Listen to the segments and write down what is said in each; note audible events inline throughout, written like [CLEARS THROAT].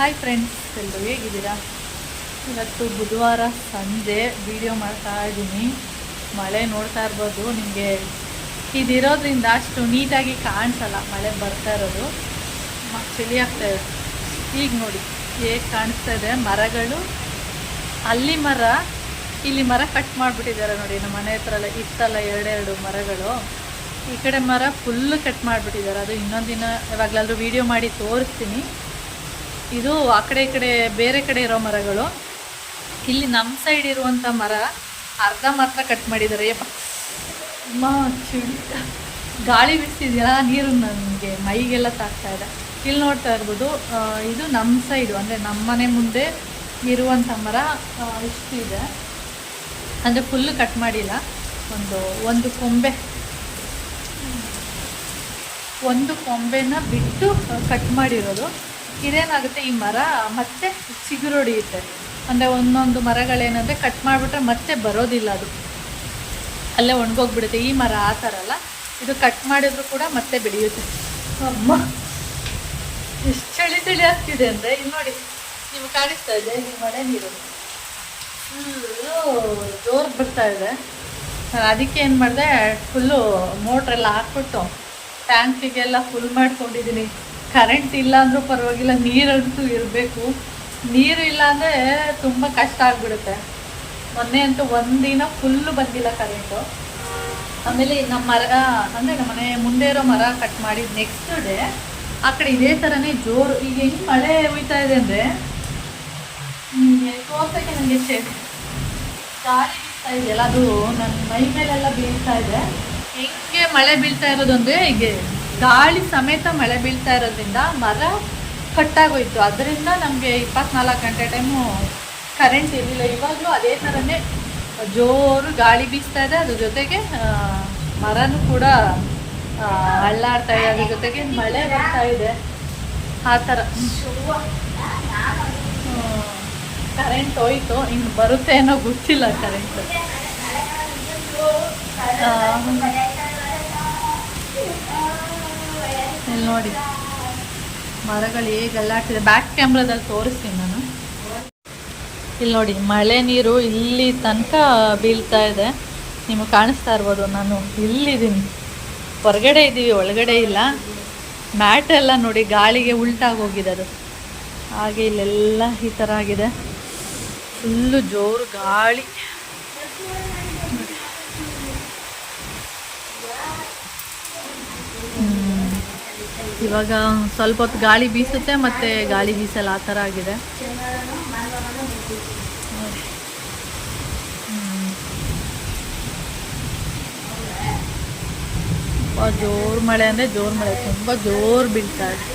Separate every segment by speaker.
Speaker 1: Hi friends ಎಲ್ಲರೂ ಹೇಗಿದ್ದೀರಾ? ಇವತ್ತು ಬುಧವಾರ ಸಂಜೆ ವಿಡಿಯೋ ಮಾಡ್ತಾ ಇದ್ದೀನಿ. ಮಳೆ ನೋಡ್ತಾ ಇರ್ಬೋದು, ನಿಮಗೆ ಇದಿರೋದ್ರಿಂದ ಅಷ್ಟು ನೀಟಾಗಿ ಕಾಣಿಸಲ್ಲ, ಮಳೆ ಬರ್ತಾ ಇರೋದು. ಚಳಿ ಆಗ್ತಾ ಇದೆ. ಈಗ ನೋಡಿ, ಹೇಗೆ ಕಾಣಿಸ್ತಾ ಇದೆ, ಮರಗಳು. ಅಲ್ಲಿ ಮರ, ಇಲ್ಲಿ ಮರ ಕಟ್ ಮಾಡಿಬಿಟ್ಟಿದ್ದಾರೆ ನೋಡಿ, ನಮ್ಮ ಮನೆ ಹತ್ರ ಎಲ್ಲ ಇತ್ತಲ್ಲ ಎರಡೆರಡು ಮರಗಳು. ಈ ಕಡೆ ಮರ ಫುಲ್ಲು ಕಟ್ ಮಾಡಿಬಿಟ್ಟಿದ್ದಾರೆ. ಅದು ಇನ್ನೊಂದಿನ ಯಾವಾಗಲಾದರೂ ವೀಡಿಯೋ ಮಾಡಿ ತೋರಿಸ್ತೀನಿ. ಇದು ಆ ಕಡೆ ಈ ಕಡೆ ಬೇರೆ ಕಡೆ ಇರೋ ಮರಗಳು. ಇಲ್ಲಿ ನಮ್ಮ ಸೈಡ್ ಇರುವಂಥ ಮರ ಅರ್ಧ ಮಾತ್ರ ಕಟ್ ಮಾಡಿದ್ದಾರೆ ಯಪ್ಪ. ಚಳಿ ಗಾಳಿ ಬಿಡ್ತಿದೆಯಲ್ಲ ನೀರು ನನಗೆ. ಮೈಗೆಲ್ಲ ತಾಗ್ತಾ ಇದೆ. ಇಲ್ಲಿ ನೋಡ್ತಾ ಇರ್ಬೋದು ಇದು ನಮ್ಮ ಸೈಡು ಅಂದರೆ ನಮ್ಮ ಮನೆ ಮುಂದೆ ಇರುವಂಥ ಮರ ಇಷ್ಟು ಇದೆ. ಅಂದರೆ ಫುಲ್ಲು ಕಟ್ ಮಾಡಿಲ್ಲ. ಒಂದು ಒಂದು ಕೊಂಬೆ. ಒಂದು ಕೊಂಬೆನ ಬಿಟ್ಟು ಕಟ್ ಮಾಡಿರೋದು. ಇದೇನಾಗುತ್ತೆ ಈ ಮರ ಮತ್ತೆ ಚಿಗುರೊಡೆಯುತ್ತೆ ಅಂದರೆ ಒಂದೊಂದು ಮರಗಳೇನಂದರೆ ಕಟ್ ಮಾಡಿಬಿಟ್ರೆ ಮತ್ತೆ ಬರೋದಿಲ್ಲ ಅದು. ಅಲ್ಲೇ ಒಣಗೋಗ್ಬಿಡುತ್ತೆ. ಈ ಮರ ಆ ಥರ ಅಲ್ಲ. ಇದು ಕಟ್ ಮಾಡಿದ್ರು ಕೂಡ ಮತ್ತೆ ಬೆಳೆಯುತ್ತೆ. ಅಮ್ಮ, ಎಷ್ಟು ಚಳಿ ಚಳಿ ಆಗ್ತಿದೆ ಅಂದರೆ ಇಲ್ಲಿ ನೋಡಿ. ನೀವು ಕಾಣಿಸ್ತಾ ಇದೆ ಈ ಮಳೆ ನೀರು. ಫುಲ್ಲು ಜೋರು ಬರ್ತಾ ಇದೆ. ಅದಕ್ಕೆ ಏನು ಮಾಡಿದೆ ಫುಲ್ಲು ಮೋಟ್ರೆಲ್ಲ ಹಾಕ್ಬಿಟ್ಟು ಟ್ಯಾಂಕಿಗೆಲ್ಲ ಫುಲ್ ಮಾಡ್ಕೊಂಡಿದ್ದೀನಿ ಕರೆಂಟ್ ಇಲ್ಲ ಅಂದರೂ ಪರವಾಗಿಲ್ಲ, ನೀರಂತೂ ಇರಬೇಕು. ನೀರು ಇಲ್ಲ ಅಂದರೆ ತುಂಬ ಕಷ್ಟ ಆಗಿಬಿಡುತ್ತೆ. ಮೊನ್ನೆ ಅಂತೂ ಒಂದಿನ ಫುಲ್ಲು ಬಂದಿಲ್ಲ ಕರೆಂಟು ಆಮೇಲೆ ನಮ್ಮ ಮರ, ಅಂದರೆ ನಮ್ಮ ಮನೆ ಮುಂದೆ ಇರೋ ಮರ ಕಟ್ ಮಾಡಿ ನೆಕ್ಸ್ಟ್ ಡೇ ಆ ಕಡೆ ಇದೇ ಥರನೇ ಜೋರು, ಈಗ ಹೆಂಗೆ ಮಳೆ ಹುಯ್ತಾ ಇದೆ ಅಂದರೆ ತೋರ್ಸೋಕ್ಕೆ ನನಗೆ ಗಾಳಿ ಬೀಳ್ತಾ ಇದೆಯಲ್ಲ, ಅದು ನನ್ನ ಮೈ ಮೇಲೆಲ್ಲ ಬೀಳ್ತಾ ಇದೆ. ಹೆಂಗೆ ಮಳೆ ಬೀಳ್ತಾ ಇರೋದು ಅಂದರೆ ಈಗ ಗಾಳಿ ಸಮೇತ ಮಳೆ ಬೀಳ್ತಾ ಇರೋದ್ರಿಂದ ಮರ ಕಟ್ಟಾಗೋಯ್ತು. ಅದರಿಂದ ನಮಗೆ ಇಪ್ಪತ್ನಾಲ್ಕು ಗಂಟೆ ಟೈಮು ಕರೆಂಟ್ ಇರಲಿಲ್ಲ. ಇವಾಗಲೂ ಅದೇ ಥರನೇ ಜೋರು ಗಾಳಿ ಬೀಸ್ತಾ ಇದೆ. ಅದ್ರ ಜೊತೆಗೆ ಮರನು ಕೂಡ ಅಳ್ಳಾಡ್ತಾ ಇದೆ. ಅದ್ರ ಜೊತೆಗೆ ಮಳೆ ಬರ್ತಾ ಇದೆ. ಆ ಥರ. ಕರೆಂಟ್ ಹೋಯ್ತು. ಇನ್ನು ಬರುತ್ತೆ ಏನೋ ಗೊತ್ತಿಲ್ಲ ಕರೆಂಟ್ ಇಲ್ಲಿ ನೋಡಿ. ಮರಗಳು ಹೇಗೆಲ್ಲ ಹಾಕಿದೆ ಬ್ಯಾಕ್ ಕ್ಯಾಮ್ರಾದಲ್ಲಿ ತೋರಿಸ್ತೀನಿ ನಾನು. ಇಲ್ಲಿ ನೋಡಿ, ಮಳೆ ನೀರು ಇಲ್ಲಿ ತನಕ ಬೀಳ್ತಾ ಇದೆ. ನಿಮಗೆ ಕಾಣಿಸ್ತಾ ಇರ್ಬೋದು, ನಾನು ಇಲ್ಲಿದ್ದೀನಿ. ಹೊರಗಡೆ ಇದ್ದೀವಿ, ಒಳಗಡೆ ಇಲ್ಲ. ಮ್ಯಾಟ್ ಎಲ್ಲ ನೋಡಿ ಗಾಳಿಗೆ ಉಲ್ಟಾಗಿ ಹೋಗಿದೆ ಅದು. ಹಾಗೆ ಇಲ್ಲೆಲ್ಲ ಈ ಥರ ಆಗಿದೆ. ಫುಲ್ಲು ಜೋರು ಗಾಳಿ. ಇವಾಗ ಸ್ವಲ್ಪ ಹೊತ್ತು ಗಾಳಿ ಬೀಸುತ್ತೆ ಮತ್ತೆ ಗಾಳಿ ಬೀಸಲ್ಲ, ಆ ಥರ ಆಗಿದೆ. ಜೋರು ಮಳೆ ಅಂದರೆ ಜೋರು ಮಳೆ, ತುಂಬ ಜೋರು ಬೀಳ್ತಾ ಇದೆ.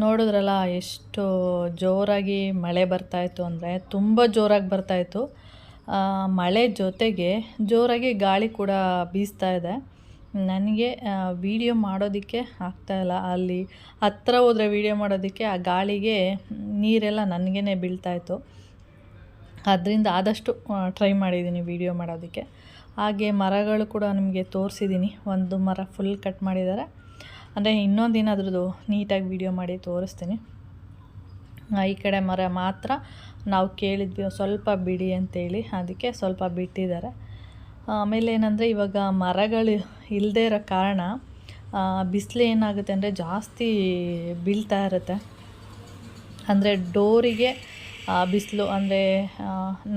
Speaker 1: ನೋಡಿದ್ರಲ್ಲ, ಎಷ್ಟು ಜೋರಾಗಿ ಮಳೆ ಬರ್ತಾಯಿತ್ತು ಅಂದರೆ ತುಂಬ ಜೋರಾಗಿ ಬರ್ತಾಯಿತ್ತು ಮಳೆ ಜೊತೆಗೆ ಜೋರಾಗಿ ಗಾಳಿ ಕೂಡ ಬೀಸ್ತಾ ಇದೆ. ನನಗೆ ವಿಡಿಯೋ ಮಾಡೋದಕ್ಕೆ ಆಗ್ತಾಯಿಲ್ಲ ಅಲ್ಲಿ ಹತ್ರ ಹೋದರೆ ವೀಡಿಯೋ ಮಾಡೋದಕ್ಕೆ ಆ ಗಾಳಿಗೆ ನೀರೆಲ್ಲ ನನಗೇ ಬೀಳ್ತಾಯಿತ್ತು ಅದರಿಂದ ಆದಷ್ಟು ಟ್ರೈ ಮಾಡಿದ್ದೀನಿ ವೀಡಿಯೋ ಮಾಡೋದಕ್ಕೆ. ಹಾಗೆ ಮರಗಳು ಕೂಡ ನಿಮಗೆ ತೋರಿಸಿದ್ದೀನಿ ಒಂದು ಮರ ಫುಲ್ ಕಟ್ ಮಾಡಿದ್ದಾರೆ ಅಂದರೆ ಇನ್ನೊಂದು ದಿನ ನೀಟಾಗಿ ವಿಡಿಯೋ ಮಾಡಿ ತೋರಿಸ್ತೀನಿ. ಈ ಕಡೆ ಮರ ಮಾತ್ರ ನಾವು ಕೇಳಿದ್ವಿ, ಸ್ವಲ್ಪ ಬಿಡಿ ಅಂತೇಳಿ. ಅದಕ್ಕೆ ಸ್ವಲ್ಪ ಬಿಟ್ಟಿದ್ದಾರೆ. ಆಮೇಲೆ ಏನಂದರೆ ಇವಾಗ ಮರಗಳು ಇಲ್ಲದೇ ಇರೋ ಕಾರಣ ಬಿಸಿಲು ಏನಾಗುತ್ತೆ ಅಂದರೆ ಜಾಸ್ತಿ ಬೀಳ್ತಾ ಇರುತ್ತೆ. ಅಂದರೆ ಡೋರಿಗೆ ಬಿಸಿಲು ಅಂದರೆ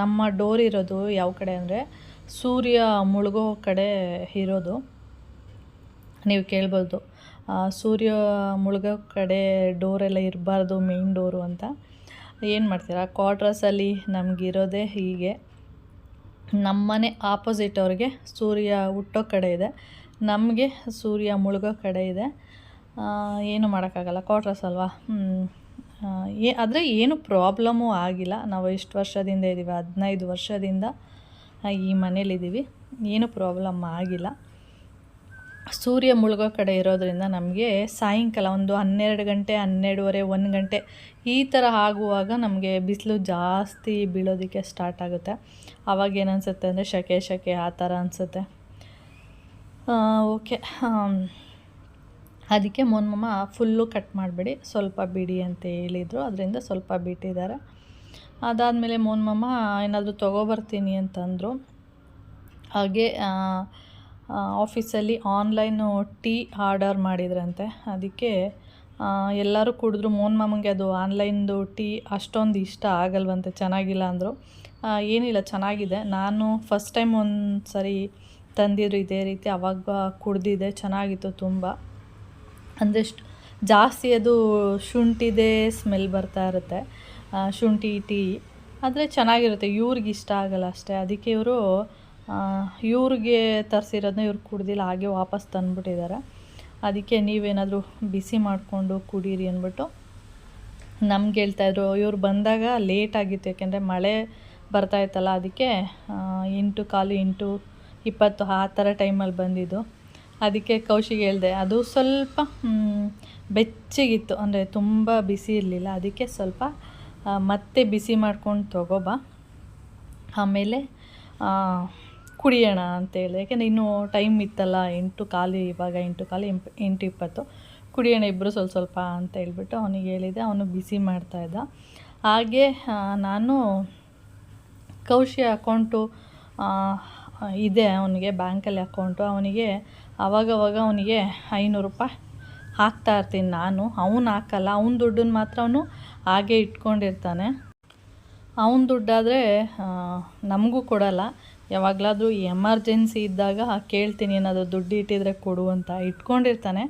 Speaker 1: ನಮ್ಮ ಡೋರ್ ಇರೋದು ಯಾವ ಕಡೆ ಅಂದರೆ ಸೂರ್ಯ ಮುಳುಗೋ ಕಡೆ ಇರೋದು. ನೀವು ಕೇಳ್ಬೋದು. ಸೂರ್ಯ ಮುಳುಗೋ ಕಡೆ ಡೋರೆಲ್ಲ ಇರಬಾರ್ದು ಮೇನ್ ಡೋರು ಅಂತ. ಏನು ಮಾಡ್ತೀರಾ? ಕ್ವಾರ್ಟ್ರಸಲ್ಲಿ ನಮಗಿರೋದೇ ಹೀಗೆ. ನಮ್ಮನೆ ಆಪೋಸಿಟ್ ಅವ್ರಿಗೆ ಸೂರ್ಯ ಹುಟ್ಟೋ ಕಡೆ ಇದೆ. ನಮಗೆ ಸೂರ್ಯ ಮುಳುಗೋ ಕಡೆ ಇದೆ. ಏನು ಮಾಡೋಕ್ಕಾಗಲ್ಲ. ಕ್ವಾರ್ಟ್ರಸ್ ಅಲ್ವಾ? ಏ, ಆದರೆ ಏನು ಪ್ರಾಬ್ಲಮ್ಮು ಆಗಿಲ್ಲ. ನಾವು ಎಷ್ಟು ವರ್ಷದಿಂದ ಇದ್ದೀವಿ ಹದಿನೈದು ವರ್ಷದಿಂದ ಈ ಮನೇಲಿದ್ದೀವಿ ಏನು ಪ್ರಾಬ್ಲಮ್ ಆಗಿಲ್ಲ. ಸೂರ್ಯ ಮುಳುಗೋ ಕಡೆ ಇರೋದರಿಂದ ನಮಗೆ ಸಾಯಂಕಾಲ ಒಂದು ಹನ್ನೆರಡು ಗಂಟೆ, ಹನ್ನೆರಡುವರೆ, ಒಂದು ಗಂಟೆ ಈ ಥರ ಆಗುವಾಗ ನಮಗೆ ಬಿಸಿಲು ಜಾಸ್ತಿ ಬೀಳೋದಕ್ಕೆ ಸ್ಟಾರ್ಟ್ ಆಗುತ್ತೆ. ಆವಾಗ ಏನು ಅನಿಸುತ್ತೆ ಅಂದರೆ ಶಕೆ ಶಕೆ ಆ ಥರ ಅನಿಸುತ್ತೆ. ಓಕೆ ಅದಕ್ಕೆ ಮೊನ್ಮಮ್ಮ ಫುಲ್ಲು ಕಟ್ ಮಾಡಬೇಡಿ. ಸ್ವಲ್ಪ ಬಿಡಿ ಅಂತ ಹೇಳಿದರು. ಅದರಿಂದ ಸ್ವಲ್ಪ ಬಿಟ್ಟಿದ್ದಾರೆ. ಅದಾದಮೇಲೆ ಮೊನ್ಮೊಮ್ಮ ಏನಾದರೂ ತೊಗೊಬರ್ತೀನಿ ಅಂತಂದರು. ಹಾಗೆ ಆಫೀಸಲ್ಲಿ ಆನ್ಲೈನು ಟೀ ಆರ್ಡರ್ ಮಾಡಿದ್ರಂತೆ. ಅದಕ್ಕೆ ಎಲ್ಲರೂ ಕುಡಿದ್ರು. ಮೋನ್ ಮಾಮಂಗೆ ಅದು ಆನ್ಲೈನ್ದು ಟೀ ಅಷ್ಟೊಂದು ಇಷ್ಟ ಆಗಲ್ವಂತೆ, ಚೆನ್ನಾಗಿಲ್ಲ ಅಂದರು. ಏನಿಲ್ಲ, ಚೆನ್ನಾಗಿದೆ. ನಾನು ಫಸ್ಟ್ ಟೈಮ್ ಒಂದು ಸರಿ ತಂದಿದ್ರು ಇದೇ ರೀತಿ. ಅವಾಗ ಕುಡಿದಿದ್ದೆ, ಚೆನ್ನಾಗಿತ್ತು ತುಂಬ. ಅಂದರೆ ಜಾಸ್ತಿ ಅದು ಶುಂಠಿದೆ ಸ್ಮೆಲ್ ಬರ್ತಾ ಇರುತ್ತೆ. ಶುಂಠಿ, ಟೀ. ಆದರೆ ಚೆನ್ನಾಗಿರುತ್ತೆ, ಇವ್ರಿಗೆ ಇಷ್ಟ ಆಗಲ್ಲ ಅಷ್ಟೇ. ಅದಕ್ಕೆ ಇವರು ಇವ್ರಿಗೆ ತರಿಸಿರೋದನ್ನ ಇವ್ರು ಕುಡ್ದಿಲ್ಲ, ಹಾಗೆ ವಾಪಸ್ ತಂದುಬಿಟ್ಟಿದ್ದಾರೆ. ಅದಕ್ಕೆ ನೀವೇನಾದರೂ ಬಿಸಿ ಮಾಡಿಕೊಂಡು ಕುಡೀರಿ ಅಂದ್ಬಿಟ್ಟು ನಮ್ಗೆ ಹೇಳ್ತಾಯಿದ್ರು ಇವ್ರು ಬಂದಾಗ ಲೇಟ್ ಆಗಿತ್ತು, ಯಾಕೆಂದರೆ ಮಳೆ ಬರ್ತಾ ಇತ್ತಲ್ಲ, ಅದಕ್ಕೆ ಎಂಟು, ಕಾಲು ಎಂಟು ಇಪ್ಪತ್ತು ಆ ಥರ ಟೈಮಲ್ಲಿ ಬಂದಿದ್ದು. ಅದಕ್ಕೆ ಕೌಶಿಗೆ ಹೇಳಿದೆ, ಅದು ಸ್ವಲ್ಪ ಬೆಚ್ಚಗಿತ್ತು. ಅಂದರೆ ತುಂಬ ಬಿಸಿ ಇರಲಿಲ್ಲ. ಅದಕ್ಕೆ ಸ್ವಲ್ಪ ಮತ್ತೆ ಬಿಸಿ ಮಾಡ್ಕೊಂಡು ತಗೋಬ ಆಮೇಲೆ ಕುಡಿಯೋಣ ಅಂತ ಹೇಳಿದೆ. ಯಾಕೆಂದರೆ ಇನ್ನೂ ಟೈಮ್ ಇತ್ತಲ್ಲ, ಎಂಟು ಕಾಲು, ಇವಾಗ ಎಂಟು ಕಾಲು, ಎಂಪ್, ಎಂಟು ಇಪ್ಪತ್ತು. ಕುಡಿಯೋಣ ಇಬ್ಬರು ಸ್ವಲ್ಪ ಸ್ವಲ್ಪ ಅಂತ ಹೇಳ್ಬಿಟ್ಟು ಅವನಿಗೆ ಹೇಳಿದೆ. ಅವನು ಬಿಸಿ ಮಾಡ್ತಾಯಿದ್ದ ಹಾಗೆ ನಾನು ಕೌಶಿ ಅಕೌಂಟು ಇದೆ ಅವನಿಗೆ, ಬ್ಯಾಂಕಲ್ಲಿ ಅಕೌಂಟು ಅವನಿಗೆ ಅವಾಗವಾಗ ಅವನಿಗೆ ಐನೂರು ರೂಪಾಯಿ ಹಾಕ್ತಾ ಇರ್ತೀನಿ ನಾನು. ಅವನು ಹಾಕಲ್ಲ, ಅವನ ದುಡ್ಡನ್ನು ಮಾತ್ರ ಅವನು ಹಾಗೆ ಇಟ್ಕೊಂಡಿರ್ತಾನೆ. ಅವನ ದುಡ್ಡಾದರೆ ನಮಗೂ ಕೊಡಲ್ಲ. ಯಾವಾಗಲಾದರೂ ಎಮರ್ಜೆನ್ಸಿ ಇದ್ದಾಗ ಕೇಳ್ತೀನಿ ಏನಾದರೂ ದುಡ್ಡು ಇಟ್ಟಿದ್ರೆ ಕೊಡು ಅಂತ ಇಟ್ಕೊಂಡಿರ್ತಾನೆ.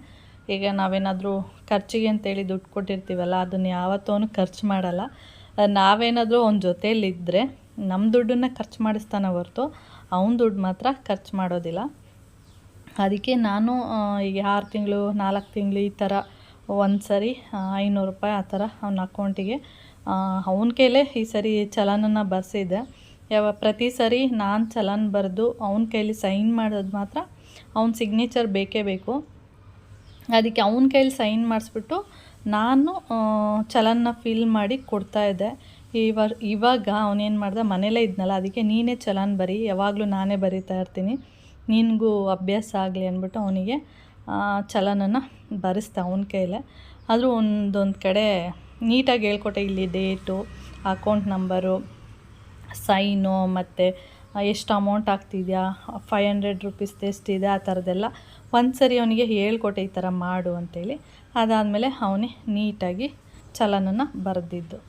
Speaker 1: ಈಗ ನಾವೇನಾದರೂ ಖರ್ಚಿಗೆ ಅಂತೇಳಿ ದುಡ್ಡು ಕೊಟ್ಟಿರ್ತೀವಲ್ಲ, ಅದನ್ನು ಯಾವತ್ತೂ ಅವನು ಖರ್ಚು ಮಾಡಲ್ಲ. ನಾವೇನಾದರೂ ಅವನ ಜೊತೆಯಲ್ಲಿದ್ದರೆ ನಮ್ಮ ದುಡ್ಡನ್ನ ಖರ್ಚು ಮಾಡಿಸ್ತಾನೆ ಹೊರ್ತು ಅವನ ದುಡ್ಡು ಮಾತ್ರ ಖರ್ಚು ಮಾಡೋದಿಲ್ಲ. ಅದಕ್ಕೆ ನಾನು ಈಗ ಆರು ತಿಂಗಳು, ನಾಲ್ಕು ತಿಂಗಳು ಈ ಥರ ಒಂದು ಸರಿ ಐನೂರು ರೂಪಾಯಿ ಆ ಥರ ಅವನ ಅಕೌಂಟಿಗೆ ಅವನ ಕೈಲೇ ಈ ಸರಿ ಚಲನನ್ನು ಬರ್ಸಿದ್ದೆ. ಯಾವ, ಪ್ರತಿ ಸರಿ ನಾನು ಚಲನ್ ಬರೆದು ಅವನ ಕೈಲಿ ಸೈನ್ ಮಾಡೋದು ಮಾತ್ರ ಅವ್ನ ಸಿಗ್ನೇಚರ್ ಬೇಕೇ ಬೇಕು. ಅದಕ್ಕೆ ಅವನ ಕೈಲಿ ಸೈನ್ ಮಾಡಿಸ್ಬಿಟ್ಟು ನಾನು ಚಲನ್ನ ಫಿಲ್ ಮಾಡಿ ಕೊಡ್ತಾಯಿದ್ದೆ ಇವ, ಇವಾಗ ಅವನೇನು ಮಾಡ್ದೆ, ಮನೇಲೇ ಇದ್ನಲ್ಲ, ಅದಕ್ಕೆ ನೀನೇ ಚಲನ್ ಬರೀ, ಯಾವಾಗಲೂ ನಾನೇ ಬರಿತಾ ಇರ್ತೀನಿ. ನಿನಗೂ ಅಭ್ಯಾಸ ಆಗಲಿ ಅಂದ್ಬಿಟ್ಟು ಅವನಿಗೆ ಚಲನನ್ನು ಬರೆಸ್ದ ಅವನ ಕೈಲೇ. ಆದರೂ ಒಂದೊಂದು ಕಡೆ ನೀಟಾಗಿ ಹೇಳ್ಕೊಟ್ಟೆ, ಇಲ್ಲಿ ಡೇಟು, ಅಕೌಂಟ್ ನಂಬರು, ಸೈನು ಮತ್ತು ಎಷ್ಟು ಅಮೌಂಟ್ ಆಗ್ತಿದೆಯಾ, ಫೈವ್ ಹಂಡ್ರೆಡ್ ರುಪೀಸ್ದು ಎಷ್ಟಿದೆ ಆ ಥರದ್ದೆಲ್ಲ ಒಂದು ಸರಿ ಅವನಿಗೆ ಹೇಳ್ಕೊಟ್ಟೆ ಈ ಥರ ಮಾಡು ಅಂತೇಳಿ. ಅದಾದಮೇಲೆ ಅವನೇ ನೀಟಾಗಿ ಚಲನನ್ನು ಬರೆದಿದ್ದು.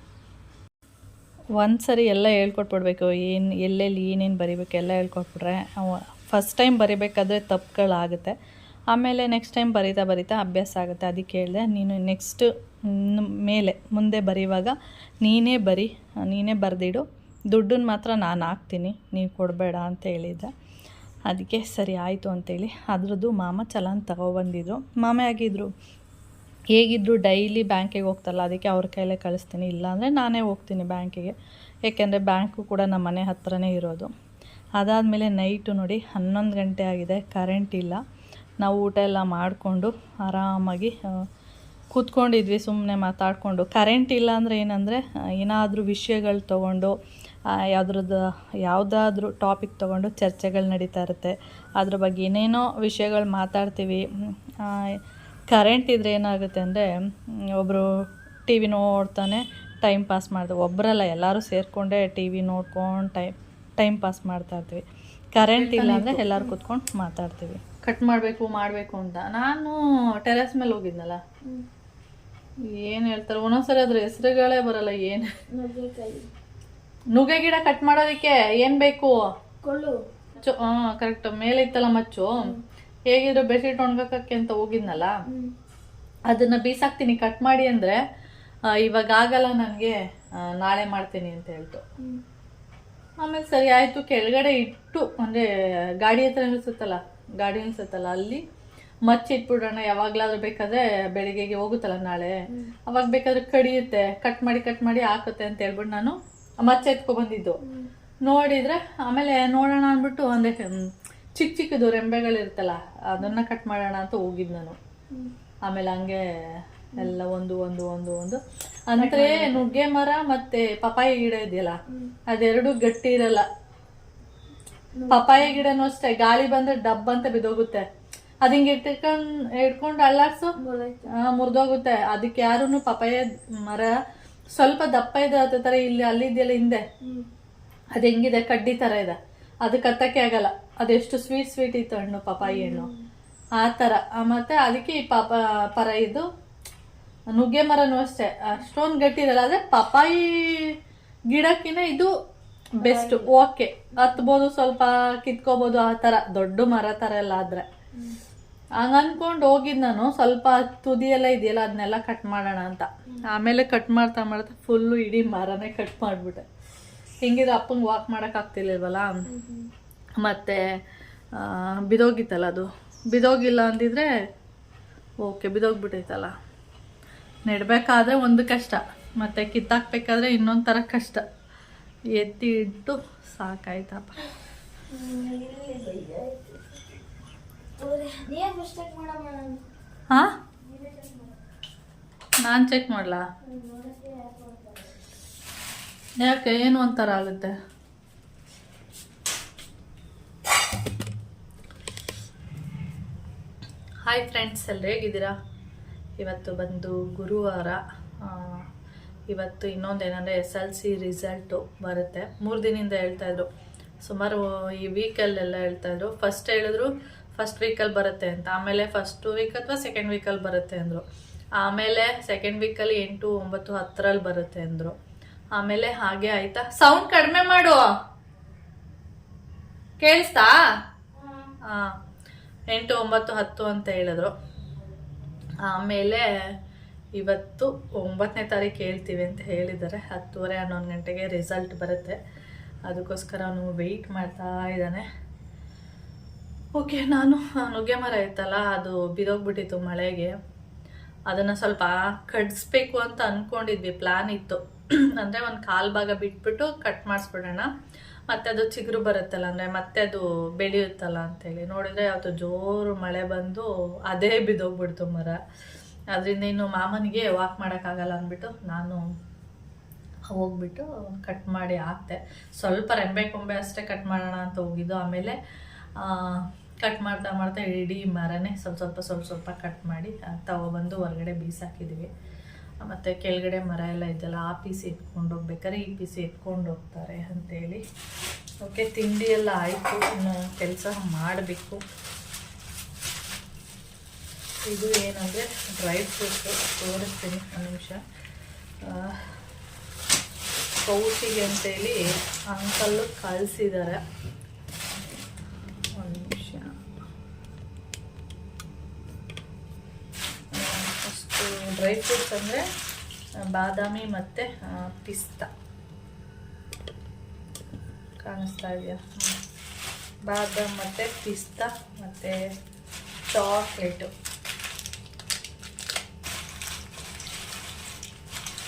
Speaker 1: ಒಂದು ಸರಿ ಎಲ್ಲ ಹೇಳ್ಕೊಟ್ಬಿಡ್ಬೇಕು, ಏನು ಎಲ್ಲೆಲ್ಲಿ ಏನೇನು ಬರಿಬೇಕು ಎಲ್ಲ ಹೇಳ್ಕೊಟ್ಬಿಟ್ರೆ ಫಸ್ಟ್ ಟೈಮ್ ಬರಿಬೇಕಾದ್ರೆ ತಪ್ಪುಗಳಾಗುತ್ತೆ. ಆಮೇಲೆ ನೆಕ್ಸ್ಟ್ ಟೈಮ್ ಬರಿತಾ ಬರಿತಾ ಅಭ್ಯಾಸ ಆಗುತ್ತೆ. ಅದಕ್ಕೆ ಹೇಳಿದೆ, ನೀನು ನೆಕ್ಸ್ಟ್ ಮೇಲೆ ಮುಂದೆ ಬರೆಯುವಾಗ ನೀನೇ ಬರಿ, ನೀನೇ ಬರೆದಿಡು. ದುಡ್ಡನ್ನು ಮಾತ್ರ ನಾನು ಹಾಕ್ತೀನಿ ನೀವು ಕೊಡಬೇಡ ಅಂತ ಹೇಳಿದ್ದೆ. ಅದಕ್ಕೆ ಸರಿ ಆಯಿತು ಅಂತೇಳಿ ಅದ್ರದ್ದು ಮಾಮ ಚಲನ್ ತಗೊಬಂದಿದ್ರು. ಮಾಮ ಆಗಿದ್ದರು ಹೇಗಿದ್ರು ಡೈಲಿ ಬ್ಯಾಂಕಿಗೆ ಹೋಗ್ತಲ್ಲ ಅದಕ್ಕೆ ಅವ್ರ ಕೈಲೇ ಕಳಿಸ್ತೀನಿ. ಇಲ್ಲಾಂದರೆ ನಾನೇ ಹೋಗ್ತೀನಿ ಬ್ಯಾಂಕಿಗೆ ಏಕೆಂದರೆ ಬ್ಯಾಂಕು ಕೂಡ ನಮ್ಮ ಮನೆ ಹತ್ರನೇ ಇರೋದು. ಅದಾದಮೇಲೆ ನೈಟು ನೋಡಿ ಹನ್ನೊಂದು ಗಂಟೆ ಆಗಿದೆ ಕರೆಂಟ್ ಇಲ್ಲ. ನಾವು ಊಟ ಎಲ್ಲ ಮಾಡಿಕೊಂಡು ಆರಾಮಾಗಿ ಕೂತ್ಕೊಂಡಿದ್ವಿ ಸುಮ್ಮನೆ ಮಾತಾಡಿಕೊಂಡು. ಕರೆಂಟ್ ಇಲ್ಲ ಅಂದರೆ ಏನಂದರೆ ಏನಾದರೂ ವಿಷಯಗಳು ತೊಗೊಂಡು ಯಾವುದ್ರದ್ದು, ಯಾವುದಾದ್ರೂ ಟಾಪಿಕ್ ತೊಗೊಂಡು ಚರ್ಚೆಗಳು ನಡೀತಾ ಇರುತ್ತೆ. ಅದ್ರ ಬಗ್ಗೆ ಏನೇನೋ ವಿಷಯಗಳು ಮಾತಾಡ್ತೀವಿ. ಕರೆಂಟ್ ಇದ್ದರೆ ಏನಾಗುತ್ತೆ ಅಂದರೆ ಒಬ್ಬರು ಟಿ ವಿ ನೋಡ್ತಾನೆ ಟೈಮ್ ಪಾಸ್ ಮಾಡಿದೆ. ಒಬ್ಬರಲ್ಲ ಎಲ್ಲರೂ ಸೇರಿಕೊಂಡೇ ಟಿ ವಿ ನೋಡ್ಕೊಂಡು ಟೈಮ್ ಟೈಮ್ ಪಾಸ್ ಮಾಡ್ತಾ ಇರ್ತೀವಿ ಕರೆಂಟ್ ಇಲ್ಲ ಅಂದರೆ ಎಲ್ಲರೂ ಕೂತ್ಕೊಂಡು ಮಾತಾಡ್ತೀವಿ. ಕಟ್ ಮಾಡಬೇಕು ಮಾಡಬೇಕು ಅಂತ. ನಾನು ಟೆರೆಸ್ ಮೇಲೆ ಹೋಗಿದ್ನಲ್ಲ. ಏನು ಹೇಳ್ತಾರೆ? ಒಂದೊಂದ್ಸರಿ ಅದ್ರ ಹೆಸರುಗಳೇ ಬರಲ್ಲ ಏನು? ನುಗ್ಗೆ ಗಿಡ ಕಟ್ ಮಾಡೋದಕ್ಕೆ ಏನು ಬೇಕು?
Speaker 2: ಕೊಳ್ಳು
Speaker 1: ಮಚ್ಚು ಹಾಂ ಕರೆಕ್ಟ್ ಮೇಲೆ ಇತ್ತಲ್ಲ ಮಚ್ಚು ಹೇಗಿದ್ರು ಬೆಡ್ಶೀಟ್ ಒಣಗಕ್ಕೆ ಅಂತ ಹೋಗಿದ್ನಲ್ಲ. ಅದನ್ನ ಬೀಸಾಕ್ತೀನಿ ಕಟ್ ಮಾಡಿ ಅಂದ್ರೆ ಇವಾಗ ಆಗಲ್ಲ ನನಗೆ ನಾಳೆ ಮಾಡ್ತೀನಿ ಅಂತ ಹೇಳ್ತು. ಆಮೇಲೆ ಸರಿ ಆಯಿತು ಕೆಳಗಡೆ ಇಟ್ಟು ಅಂದರೆ ಗಾಡಿ ಹತ್ರ ನಿಲ್ಸುತ್ತಲ್ಲ ಗಾಡಿ ನಿಲ್ಸುತ್ತಲ್ಲ ಅಲ್ಲಿ ಮಚ್ಚಿಟ್ಬಿಡೋಣ ಯಾವಾಗಲಾದ್ರೂ ಬೇಕಾದ್ರೆ ಬೆಳಿಗ್ಗೆಗೆ ಹೋಗುತ್ತಲ್ಲ ನಾಳೆ. ಅವಾಗ ಬೇಕಾದ್ರೆ ಕಡಿಯುತ್ತೆ ಕಟ್ ಮಾಡಿ ಕಟ್ ಮಾಡಿ ಹಾಕುತ್ತೆ ಅಂತ ಹೇಳ್ಬಿಟ್ಟು ನಾನು ಮಚ್ಚ ಎತ್ಕೊ ಬಂದಿದ್ದು. ನೋಡಿದ್ರೆ ಆಮೇಲೆ ನೋಡೋಣ ಅಂದ್ಬಿಟ್ಟು ಅಂದರೆ ಚಿಕ್ಕ ಚಿಕ್ಕದು ರೆಂಬೆಗಳಿರ್ತಲ್ಲ ಅದನ್ನ ಕಟ್ ಮಾಡೋಣ ಅಂತ ಹೋಗಿದ್ದು ನಾನು. ಆಮೇಲೆ ಹಂಗೆ ಎಲ್ಲ ಒಂದು ಒಂದು ಒಂದು ಒಂದು. ಅಂದ್ರೆ ನುಗ್ಗೆ ಮರ ಮತ್ತೆ ಪಪಾಯಿ ಗಿಡ ಇದೆಯಲ್ಲ ಅದೆರಡು ಗಟ್ಟಿ ಇರಲ್ಲ. ಪಪಾಯಿ ಗಿಡನೂ ಅಷ್ಟೇ ಗಾಳಿ ಬಂದ್ರೆ ಡಬ್ ಅಂತ ಬಿದ್ದೋಗುತ್ತೆ. ಅದ್ ಹಿಂಗೆ ಇಟ್ಕೊಂಡ್ ಇಟ್ಕೊಂಡು ಅಳ್ಳಾಡ್ಸು ಮುರಿದೋಗುತ್ತೆ. ಅದಕ್ಕೆ ಯಾರು ಪಪಾಯ ಮರ ಸ್ವಲ್ಪ ದಪ್ಪ ಇದೆ ಅದ ತರ ಇಲ್ಲಿ ಅಲ್ಲಿದೆಯಲ್ಲ ಹಿಂದೆ. ಅದ್ ಹೆಂಗಿದೆ? ಕಡ್ಡಿ ತರ ಇದೆ. ಅದು ಕತ್ತಕ್ಕೆ ಆಗಲ್ಲ. ಅದೆಷ್ಟು ಸ್ವೀಟ್ ಸ್ವೀಟ್ ಇತ್ತು ಹಣ್ಣು ಪಪಾಯಿ ಹಣ್ಣು. ಆ ತರ. ಮತ್ತೆ ಅದಕ್ಕೆ ಈ ಪಾಪ ಪರ ಇದು ನುಗ್ಗೆ ಮರನೂ ಅಷ್ಟೇ. ಅಷ್ಟೊಂದು ಗಟ್ಟಿ ಇರಲ್ಲ. ಆದ್ರೆ ಪಪಾಯಿ ಗಿಡಕ್ಕಿಂತ ಇದು ಬೆಸ್ಟ್ ಓಕೆ ಹತ್ಬೋದು, ಸ್ವಲ್ಪ ಕಿತ್ಕೋಬಹುದು ಆ ತರ ದೊಡ್ಡ ಮರ ತರ ಎಲ್ಲ ಆದ್ರೆ. ಹಂಗ ಅನ್ಕೊಂಡು ಹೋಗಿದ್ ನಾನು. ಸ್ವಲ್ಪ ತುದಿ ಎಲ್ಲ ಇದೆಯಲ್ಲ ಅದನ್ನೆಲ್ಲ ಕಟ್ ಮಾಡೋಣ ಅಂತ. ಆಮೇಲೆ ಕಟ್ ಮಾಡ್ತಾ ಮಾಡ್ತಾ ಫುಲ್ಲು ಇಡೀ ಮರನೇ ಕಟ್ ಮಾಡ್ಬಿಟ್ಟೆ. ಹಿಂಗಿದ್ರೆ ಅಪ್ಪಂಗೆ ವಾಕ್ ಮಾಡಕ್ ಮತ್ತು ಬಿದೋಗಿತ್ತಲ್ಲ ಅದು? ಬಿದೋಗಿಲ್ಲ ಅಂದಿದ್ರೆ ಓಕೆ ಬಿದೋಗ್ಬಿಟ್ಟೈತಲ್ಲ? ನೆಡ್ಬೇಕಾದ್ರೆ ಒಂದು ಕಷ್ಟ, ಮತ್ತೆ ಕಿತ್ತಾಕ್ಬೇಕಾದ್ರೆ ಇನ್ನೊಂದು ಥರ ಕಷ್ಟ. ಎತ್ತಿ ಇಟ್ಟು ಸಾಕಾಯ್ತಪ್ಪ. ಹಾ? ನಾನು ಚೆಕ್ ಮಾಡಲಾ? ಯಾಕೆ, ಏನು ಒಂಥರ ಆಗುತ್ತೆ? ಹಾಯ್ ಫ್ರೆಂಡ್ಸ್ ಎಲ್ಲ ಹೇಗಿದ್ದೀರಾ? ಇವತ್ತು ಬಂದು ಗುರುವಾರ ಇವತ್ತು ಇನ್ನೊಂದು ಏನಂದರೆ ಎಸ್ ಎಲ್ ಸಿ ರಿಸಲ್ಟು ಬರುತ್ತೆ. ಮೂರು ದಿನದಿಂದ ಹೇಳ್ತಾಯಿದ್ರು ಸುಮಾರು ಈ ವೀಕಲ್ಲೆಲ್ಲ ಹೇಳ್ತಾಯಿದ್ರು ಫಸ್ಟ್ ಹೇಳಿದ್ರು ಫಸ್ಟ್ ವೀಕಲ್ಲಿ ಬರುತ್ತೆ ಅಂತ. ಆಮೇಲೆ ಫಸ್ಟು ವೀಕ್ ಅಥವಾ ಸೆಕೆಂಡ್ ವೀಕಲ್ಲಿ ಬರುತ್ತೆ ಅಂದರು. ಆಮೇಲೆ ಸೆಕೆಂಡ್ ವೀಕಲ್ಲಿ ಎಂಟು ಒಂಬತ್ತು ಹತ್ತರಲ್ಲಿ ಬರುತ್ತೆ ಅಂದರು. ಆಮೇಲೆ ಹಾಗೆ ಆಯ್ತಾ? ಸೌಂಡ್ ಕಡಿಮೆ ಮಾಡು. ಕೇಳಿಸ್ತಾ? ಹಾಂ ಎಂಟು ಒಂಬತ್ತು ಹತ್ತು ಅಂತ ಹೇಳಿದ್ರು. ಆಮೇಲೆ ಇವತ್ತು ಒಂಬತ್ತನೇ ತಾರೀಕು ಹೇಳ್ತೀವಿ ಅಂತ ಹೇಳಿದ್ದಾರೆ, ಹತ್ತುವರೆ ಹನ್ನೊಂದು ಗಂಟೆಗೆ ರಿಸಲ್ಟ್ ಬರುತ್ತೆ. ಅದಕ್ಕೋಸ್ಕರ ಅವನು ವೆಯ್ಟ್ ಮಾಡ್ತಾ ಇದ್ದಾನೆ. ಓಕೆ, ನಾನು ನುಗ್ಗೆ ಮರ ಇತ್ತಲ್ಲ, ಅದು ಬಿದೋಗ್ಬಿಟ್ಟಿತ್ತು ಮಳೆಗೆ. ಅದನ್ನು ಸ್ವಲ್ಪ ಕಡಿಸ್ಬೇಕು ಅಂತ ಅಂದ್ಕೊಂಡಿದ್ವಿ ಪ್ಲ್ಯಾನ್ ಇತ್ತು. [CLEARS THROAT] ಅಂದರೆ ಒಂದು ಕಾಲು ಭಾಗ ಬಿಟ್ಬಿಟ್ಟು ಕಟ್ ಮಾಡಿಸ್ಬಿಡೋಣ. ಮತ್ತೆ ಅದು ಚಿಗುರು ಬರುತ್ತಲ್ಲ, ಅಂದರೆ ಮತ್ತೆ ಅದು ಬೆಳೆಯುತ್ತಲ್ಲ ಅಂತೇಳಿ. ನೋಡಿದರೆ ಅದು ಜೋರು ಮಳೆ ಬಂದು ಅದೇ ಬಿದ್ದೋಗ್ಬಿಡ್ತು ಮರ. ಅದರಿಂದ ಇನ್ನು ಮಾಮನಿಗೆ ವಾಕ್ ಮಾಡೋಕ್ಕಾಗಲ್ಲ ಅಂದ್ಬಿಟ್ಟು ನಾನು ಹೋಗ್ಬಿಟ್ಟು ಕಟ್ ಮಾಡಿ ಹಾಕ್ತೆ ಸ್ವಲ್ಪ ರೆಂಬೆ ಕೊಂಬೆ ಅಷ್ಟೇ ಕಟ್ ಮಾಡೋಣ ಅಂತ ಹೋಗಿದ್ದು. ಆಮೇಲೆ ಕಟ್ ಮಾಡ್ತಾ ಮಾಡ್ತಾ ಇಡೀ ಮರನೇ ಸ್ವಲ್ಪ ಸ್ವಲ್ಪ ಸ್ವಲ್ಪ ಸ್ವಲ್ಪ ಕಟ್ ಮಾಡಿ ತಗೊಬಂದು ಹೊರಗಡೆ ಬೀಸಾಕಿದ್ದೀವಿ ಮತ್ತು ಕೆಳಗಡೆ ಮರ ಎಲ್ಲ ಇದೆಯಲ್ಲ, ಆ ಪೀಸ್ ಎತ್ಕೊಂಡು ಹೋಗ್ಬೇಕಾದ್ರೆ ಈ ಪೀಸ್ ಎತ್ಕೊಂಡು ಹೋಗ್ತಾರೆ ಅಂತೇಳಿ. ಓಕೆ ತಿಂಡಿ ಎಲ್ಲ ಆಯಿತು, ಇನ್ನು ಕೆಲಸ ಮಾಡಬೇಕು. ಇದು ಏನಂದರೆ ಡ್ರೈ ಫ್ರೂಟ್ಸು ತೋರಿಸ್ತೀನಿ ಒಂದು ನಿಮಿಷ. ಕೌಸಿಗೆ ಅಂತೇಳಿ ಅಂಕಲ್ಲು ಕಳಿಸಿದ್ದಾರೆ ಒಂದು ನಿಮಿಷ ಫಸ್ಟು ಡ್ರೈ ಫ್ರೂಟ್ಸ್ ಅಂದರೆ ಬಾದಾಮಿ ಮತ್ತು ಪಿಸ್ತಾ. ಕಾಣಿಸ್ತಾ ಇದೆಯಾ? ಬಾದಾಮಿ ಮತ್ತು ಪಿಸ್ತಾ, ಮತ್ತು ಚಾಕ್ಲೇಟು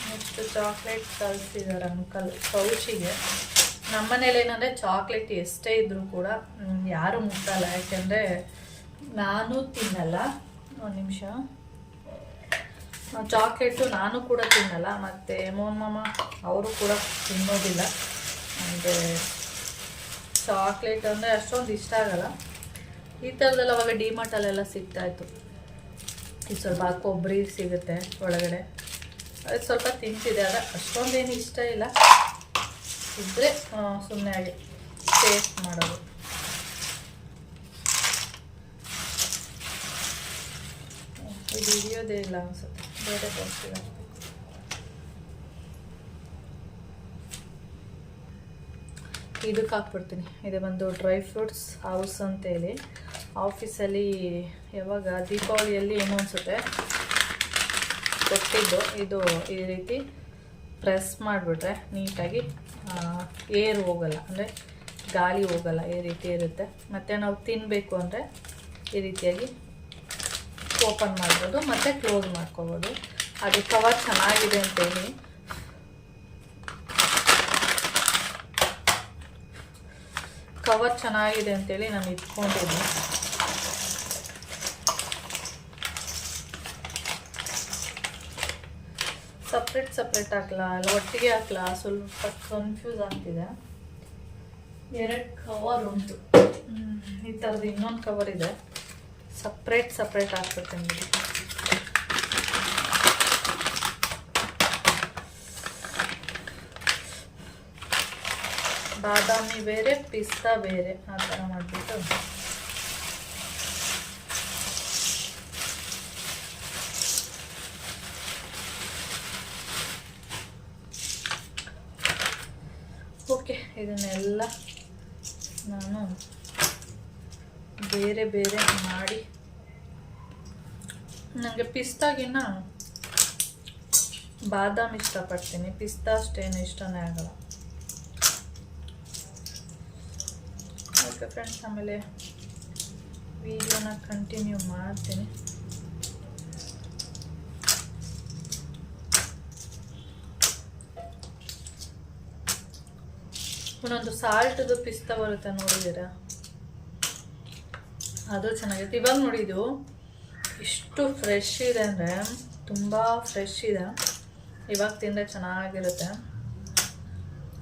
Speaker 1: ನೆಕ್ಸ್ಟ್ ಚಾಕ್ಲೇಟ್ ಕಳಿಸಿದ್ದಾರೆ ಅಂಕಲ್ ನಮ್ಮ ಮನೇಲಿ ಏನಂದರೆ ಚಾಕ್ಲೇಟ್ ಎಷ್ಟೇ ಇದ್ದರೂ ಕೂಡ ಯಾರು ಮುಟ್ಟಲ್ಲ. ಯಾಕೆಂದರೆ, ನಾನು ತಿನ್ನಲ್ಲ. ಒಂದು ನಿಮಿಷ. ಚಾಕ್ಲೇಟು ನಾನು ಕೂಡ ತಿನ್ನಲ್ಲ, ಮತ್ತು ಮೋನ್ ಮಾಮ ಅವರು ಕೂಡ ತಿನ್ನೋದಿಲ್ಲ. ಅಂದರೆ ಚಾಕ್ಲೇಟ್ ಅಂದರೆ ಅಷ್ಟೊಂದು ಇಷ್ಟ ಆಗಲ್ಲ. ಈ ಥರದೆಲ್ಲ ಅವಾಗ ಡಿಮಾರ್ಟಲ್ಲೆಲ್ಲ ಸಿಗ್ತಾಯಿತ್ತು ಇದು ಸ್ವಲ್ಪ ಕೊಬ್ಬರಿ ಸಿಗುತ್ತೆ ಒಳಗಡೆ. ಅದು ಸ್ವಲ್ಪ ತಿಂತಿದೆ ಆದರೆ ಅಷ್ಟೊಂದೇನು ಇಷ್ಟ ಇಲ್ಲ. ಇದ್ದರೆ ಸುಮ್ಮನೆ ಆಗಿ ಟೇಸ್ಟ್ ಮಾಡೋದು. ಇದು ಹಿಡಿಯೋದೇ ಇಲ್ಲ ಅನ್ಸುತ್ತೆ ಬೇರೆ ಇದಕ್ಕೆ ಹಾಕ್ಬಿಡ್ತೀನಿ ಇದು ಬಂದು ಡ್ರೈ ಫ್ರೂಟ್ಸ್ ಹೌಸ್ ಅಂತೇಳಿ. ಆಫೀಸಲ್ಲಿ ಯಾವಾಗ ದೀಪಾವಳಿಯಲ್ಲಿ ಏನು ಅನಿಸುತ್ತೆ? ಕೊಟ್ಟಿದ್ದು. ಇದು ಈ ರೀತಿ ಪ್ರೆಸ್ ಮಾಡಿಬಿಟ್ರೆ ನೀಟಾಗಿ ಏರ್ ಹೋಗಲ್ಲ. ಅಂದರೆ ಗಾಳಿ ಹೋಗಲ್ಲ, ಈ ರೀತಿ ಇರುತ್ತೆ. ಮತ್ತು ನಾವು ತಿನ್ನಬೇಕು ಅಂದರೆ ಈ ರೀತಿಯಾಗಿ ಓಪನ್ ಮಾಡ್ಬೋದು, ಮತ್ತು ಕ್ಲೋಸ್ ಮಾಡ್ಕೋಬೋದು. ಅದು ಕವರ್ ಚೆನ್ನಾಗಿದೆ ಅಂತೇಳಿ. ಕವರ್ ಚೆನ್ನಾಗಿದೆ ಅಂತೇಳಿ ನಾನು ಇಟ್ಕೊಂಡಿದ್ದೀನಿ. ಸಪ್ರೇಟ್ ಸಪ್ರೇಟ್ ಹಾಕಲಾ, ಅಲ್ಲ, ಒಟ್ಟಿಗೆ ಹಾಕಲಾ? ಸ್ವಲ್ಪ ಕನ್ಫ್ಯೂಸ್ ಆಗ್ತಿದೆ. ಎರಡು ಕವರ್ ಉಂಟು. ಈ ಥರದ್ದು ಇನ್ನೊಂದು ಕವರ್ ಇದೆ. ಸಪ್ರೇಟ್ ಸಪ್ರೇಟ್ ಹಾಕ್ಬಿಡ್ತೀನಿ ಬಿಡಿ ಬಾದಾಮಿ ಬೇರೆ ಪಿಸ್ತಾ ಬೇರೆ. ಆ ಥರ ಮಾಡಿಬಿಟ್ಟು. ಓಕೆ ಇದನ್ನೆಲ್ಲ ನಾನು ಬೇರೆ ಬೇರೆ ಮಾಡಿ. ನನಗೆ ಪಿಸ್ತಾಗಿನ ಬಾದಾಮ್ ಇಷ್ಟಪಡ್ತೀನಿ. ಪಿಸ್ತಾ ಅಷ್ಟೇನು ಇಷ್ಟನೇ ಆಗಲ್ಲ. ಓಕೆ ಫ್ರೆಂಡ್ಸ್ ಆಮೇಲೆ ವಿಡಿಯೋನ ಕಂಟಿನ್ಯೂ ಮಾಡ್ತೀನಿ. ಒಂದೊಂದು ಸಾಲ್ಟ್ದು ಪಿಸ್ತಾ ಬರುತ್ತೆ ನೋಡಿದ್ದೀರಾ? ಅದು ಚೆನ್ನಾಗಿರುತ್ತೆ. ಇವಾಗ ನೋಡಿ ಇದು ಇಷ್ಟು ಫ್ರೆಶ್ ಇದೆ ಅಂದರೆ ತುಂಬ ಫ್ರೆಶ್ ಇದೆ. ಇವಾಗ ತಿಂದರೆ ಚೆನ್ನಾಗಿರುತ್ತೆ.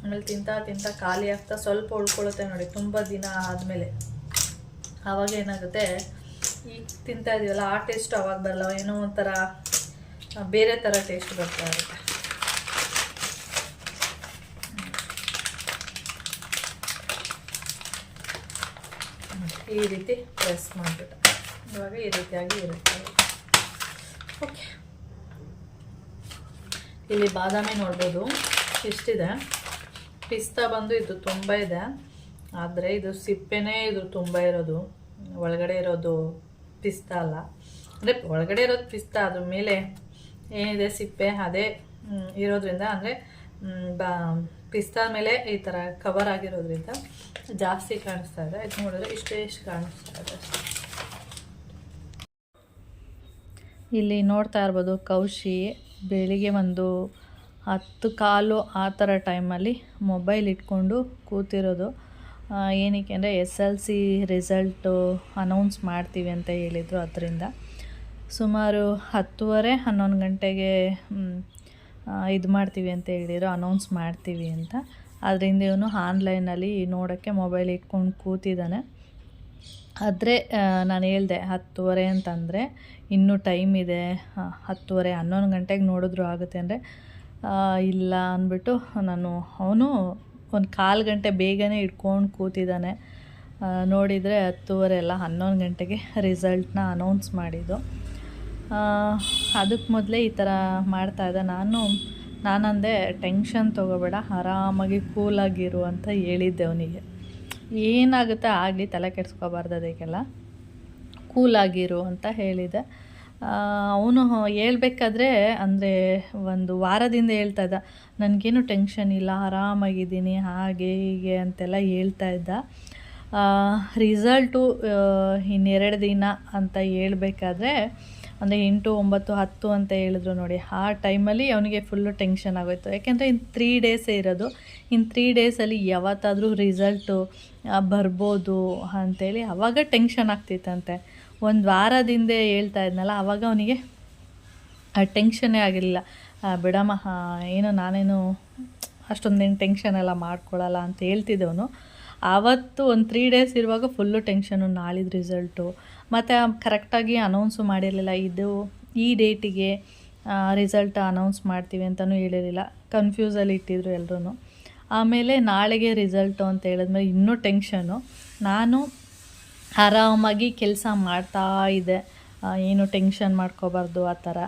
Speaker 1: ಆಮೇಲೆ ತಿಂತಾ ತಿಂತಾ ಖಾಲಿ ಆಗ್ತಾ ಸ್ವಲ್ಪ ಉಳ್ಕೊಳ್ಳುತ್ತೆ ನೋಡಿ, ತುಂಬ ದಿನ ಆದಮೇಲೆ. ಆವಾಗ ಏನಾಗುತ್ತೆ ಈಗ ತಿಂತಾ ಇದೀವಲ್ಲ, ಆ ಟೇಸ್ಟ್ ಅವಾಗ ಬರಲ್ಲ. ಏನೋ ಒಂಥರ, ಬೇರೆ ಥರ ಟೇಸ್ಟ್ ಬರ್ತಾ ಇರುತ್ತೆ. ಈ ರೀತಿ ಪ್ರೆಸ್ ಮಾಡಿಬಿಟ್ಟು. ಇವಾಗ ಈ ರೀತಿಯಾಗಿ ಇರುತ್ತೆ. ಓಕೆ ಇಲ್ಲಿ ಬಾದಾಮಿ ನೋಡ್ಬೋದು. ಇಷ್ಟಿದೆ ಪಿಸ್ತಾ ಬಂದು ಇದು ತುಂಬ ಇದೆ. ಆದರೆ ಇದು ಸಿಪ್ಪೆನೇ ಇದು ತುಂಬ ಇರೋದು. ಒಳಗಡೆ ಇರೋದು ಪಿಸ್ತಾ ಅಲ್ಲ. ಅಂದರೆ ಒಳಗಡೆ ಇರೋದು ಪಿಸ್ತಾ, ಅದ್ರ ಮೇಲೆ ಏನಿದೆ ಸಿಪ್ಪೆ, ಅದೇ ಇರೋದ್ರಿಂದ, ಅಂದರೆ ಬಾ, ಪಿಸ್ತಾ ಮೇಲೆ ಈ ಥರ ಕವರ್ ಆಗಿರೋದ್ರಿಂದ ಜಾಸ್ತಿ ಕಾಣಿಸ್ತಾ ಇದೆ ಇದು ನೋಡಿದ್ರೆ ಇಷ್ಟೇ ಇಷ್ಟು ಕಾಣಿಸ್ತಾ ಇದೆ ಇಲ್ಲಿ ನೋಡ್ತಾ ಇರ್ಬೋದು, ಕೌಶಿ ಬೆಳಿಗ್ಗೆ ಒಂದು ಹತ್ತು ಕಾಲು ಆ ಥರ ಟೈಮಲ್ಲಿ ಮೊಬೈಲ್ ಇಟ್ಕೊಂಡು ಕೂತಿರೋದು. ಏನಕ್ಕೆ ಅಂದರೆ S L C result announce ಮಾಡ್ತೀವಿ ಅಂತ ಹೇಳಿದರು ಅದರಿಂದ. ಸುಮಾರು ಹತ್ತುವರೆ, ಹನ್ನೊಂದು ಗಂಟೆಗೆ ಇದು ಮಾಡ್ತೀವಿ ಅಂತ ಹೇಳಿದರು ಅನೌನ್ಸ್ ಮಾಡ್ತೀವಿ ಅಂತ. ಅದರಿಂದ ಇವನು ಆನ್ಲೈನಲ್ಲಿ ನೋಡೋಕ್ಕೆ ಮೊಬೈಲ್ ಇಟ್ಕೊಂಡು ಕೂತಿದ್ದಾನೆ. ಆದರೆ ನಾನು ಹೇಳಿದೆ, ಹತ್ತುವರೆ ಅಂತಂದರೆ ಇನ್ನೂ ಟೈಮ್ ಇದೆ. ಹತ್ತುವರೆ ಹನ್ನೊಂದು ಗಂಟೆಗೆ ನೋಡಿದ್ರು ಆಗುತ್ತೆ ಅಂದರೆ ಇಲ್ಲ ಅಂದ್ಬಿಟ್ಟು ನಾನು ಅವನು ಒಂದು ಕಾಲು ಗಂಟೆ ಬೇಗನೆ ಇಟ್ಕೊಂಡು ಕೂತಿದ್ದಾನೆ. ನೋಡಿದರೆ ಹತ್ತುವರೆ ಎಲ್ಲ ಹನ್ನೊಂದು ಗಂಟೆಗೆ ರಿಸಲ್ಟ್ನ ಅನೌನ್ಸ್ ಮಾಡಿದ್ದು. ಅದಕ್ಕೆ ಮೊದಲೇ ಈ ಥರ ಮಾಡ್ತಾ ಇದ್ದೆ. ನಾನು ನಾನಂದೆ ಟೆನ್ಷನ್ ತೊಗೋಬೇಡ, ಆರಾಮಾಗಿ ಕೂಲಾಗಿರು ಅಂತ ಹೇಳಿದ್ದೆ ಅವನಿಗೆ. ಏನಾಗುತ್ತೆ ಆಗಲಿ ತಲೆ ಕೆಡಿಸ್ಕೋಬಾರ್ದು ಅದಕ್ಕೆಲ್ಲ. ಕೂಲಾಗಿರು ಅಂತ ಹೇಳಿದೆ. ಅವನು ಹೇಳಬೇಕಾದ್ರೆ, ಅಂದರೆ ಒಂದು ವಾರದಿಂದ ಹೇಳ್ತಾ ಇದ್ದ. ನನಗೇನು ಟೆನ್ಷನ್ ಇಲ್ಲ, ಆರಾಮಾಗಿದ್ದೀನಿ, ಹಾಗೆ ಹೀಗೆ ಅಂತೆಲ್ಲ ಹೇಳ್ತಾ ಇದ್ದ. ರಿಸಲ್ಟು ಇನ್ನೆರಡು ದಿನ ಅಂತ ಹೇಳ್ಬೇಕಾದ್ರೆ ಅಂದರೆ ಎಂಟು, ಒಂಬತ್ತು, ಹತ್ತು ಅಂತ ಹೇಳಿದ್ರು ನೋಡಿ, ಆ ಟೈಮಲ್ಲಿ ಅವನಿಗೆ ಫುಲ್ಲು ಟೆನ್ಷನ್ ಆಗೋಯ್ತು. ಯಾಕೆಂದರೆ ಇನ್ನು ತ್ರೀ ಡೇಸೇ ಇರೋದು. ಇನ್ನು ತ್ರೀ ಡೇಸಲ್ಲಿ ಯಾವತ್ತಾದರೂ ರಿಸಲ್ಟು ಬರ್ಬೋದು ಅಂಥೇಳಿ ಅವಾಗ ಟೆನ್ಷನ್ ಆಗ್ತಿತ್ತಂತೆ. ಒಂದು ವಾರದಿಂದ ಹೇಳ್ತಾ ಇದ್ನಲ್ಲ, ಅವಾಗ ಅವನಿಗೆ ಟೆನ್ಷನ್ನೇ ಆಗಿರಲಿಲ್ಲ. ಬಿಡಮ್ಮ ಏನು ನಾನೇನು ಅಷ್ಟೊಂದೇನು ಟೆನ್ಷನ್ ಎಲ್ಲ ಮಾಡ್ಕೊಳ್ಳಲ್ಲ ಅಂತ ಹೇಳ್ತಿದ್ದವನು. ಆವತ್ತು ಒಂದು ತ್ರೀ ಡೇಸ್ ಇರುವಾಗ ಫುಲ್ಲು ಟೆನ್ಷನು ನಾಳಿದ್ದು ರಿಸಲ್ಟು ಮತ್ತು ಕರೆಕ್ಟಾಗಿ ಅನೌನ್ಸು ಮಾಡಿರಲಿಲ್ಲ. ಇದು ಈ ಡೇಟಿಗೆ ರಿಸಲ್ಟ್ ಅನೌನ್ಸ್ ಮಾಡ್ತೀವಿ ಅಂತಲೂ ಹೇಳಿರಲಿಲ್ಲ. ಕನ್ಫ್ಯೂಸಲ್ಲಿ ಇಟ್ಟಿದ್ರು ಎಲ್ಲರೂ ಆಮೇಲೆ ನಾಳೆಗೆ ರಿಸಲ್ಟು ಅಂತ ಹೇಳಿದ್ಮೇಲೆ ಇನ್ನೂ ಟೆನ್ಷನು ನಾನು ಆರಾಮಾಗಿ ಕೆಲಸ ಮಾಡ್ತಾ ಇದ್ದೆ. ಏನು ಟೆನ್ಷನ್ ಮಾಡ್ಕೋಬಾರ್ದು ಆ ಥರ.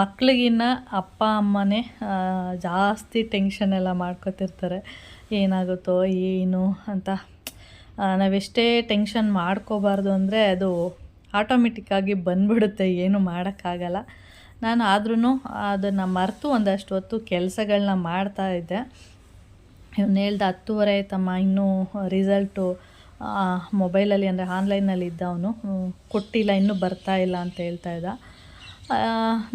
Speaker 1: ಮಕ್ಳಿಗಿನ್ನ ಅಪ್ಪ, ಅಮ್ಮನೇ ಜಾಸ್ತಿ ಟೆನ್ಷನ್ ಎಲ್ಲ ಮಾಡ್ಕೊತಿರ್ತಾರೆ. ಏನಾಗುತ್ತೋ, ಏನು ಅಂತ. ನಾವೆಷ್ಟೇ ಟೆನ್ಷನ್ ಮಾಡ್ಕೋಬಾರ್ದು ಅಂದರೆ ಅದು ಆಟೋಮೆಟಿಕ್ಕಾಗಿ ಬಂದ್ಬಿಡುತ್ತೆ, ಏನು ಮಾಡೋಕ್ಕಾಗಲ್ಲ. ನಾನು ಆದ್ರೂ ಅದನ್ನು ಮರೆತು ಒಂದಷ್ಟು ಹೊತ್ತು ಕೆಲಸಗಳನ್ನ ಮಾಡ್ತಾ ಇದ್ದೆ. ಇವ್ನು ಹೇಳ್ದ ಹತ್ತುವರೆ ಆಯ್ತಮ್ಮ ಇನ್ನೂ ರಿಸಲ್ಟು ಮೊಬೈಲಲ್ಲಿ ಅಂದರೆ ಆನ್ಲೈನಲ್ಲಿ ಇದ್ದ ಅವನು. ಕೊಟ್ಟಿಲ್ಲ, ಇನ್ನೂ ಬರ್ತಾ ಇಲ್ಲ ಅಂತ ಹೇಳ್ತಾ ಇದ್ದ.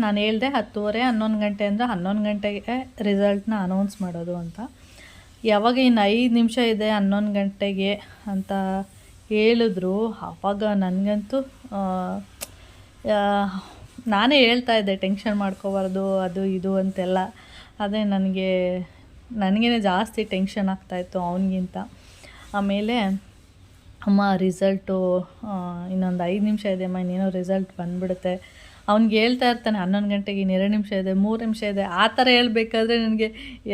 Speaker 1: ನಾನು ಹೇಳ್ದೆ ಹತ್ತುವರೆ, ಹನ್ನೊಂದು ಗಂಟೆ ಅಂದರೆ ಹನ್ನೊಂದು ಗಂಟೆಗೆ ರಿಸಲ್ಟ್ನ ಅನೌನ್ಸ್ ಮಾಡೋದು ಅಂತ. ಯಾವಾಗ ಇನ್ನು ಐದು ನಿಮಿಷ ಇದೆ ಹನ್ನೊಂದು ಗಂಟೆಗೆ ಅಂತ ಹೇಳಿದ್ರು. ಆವಾಗ ನನಗಂತೂ ನಾನೇ ಹೇಳ್ತಾ ಇದ್ದೆ, ಟೆನ್ಷನ್ ಮಾಡ್ಕೋಬಾರ್ದು, ಅದು ಇದು ಅಂತೆಲ್ಲ. ಅದೇ ನನಗೆ ನನಗೇ ಜಾಸ್ತಿ ಟೆನ್ಷನ್ ಆಗ್ತಾಯಿತ್ತು ಅವನಿಗಿಂತ. ಆಮೇಲೆ ಅಮ್ಮ, ರಿಸಲ್ಟು ಇನ್ನೊಂದು ಐದು ನಿಮಿಷ ಇದೆ ಅಮ್ಮ ಇನ್ನೇನೋ ರಿಸಲ್ಟ್ ಬಂದ್ಬಿಡುತ್ತೆ. ಅವ್ನಿಗೆ ಹೇಳ್ತಾ ಇರ್ತಾನೆ, ಹನ್ನೊಂದು ಗಂಟೆಗೆ ಇನ್ನು ಎರಡು ನಿಮಿಷ ಇದೆ, ಮೂರು ನಿಮಿಷ ಇದೆ, ಆ ಥರ ಹೇಳ್ಬೇಕಾದ್ರೆ ನನಗೆ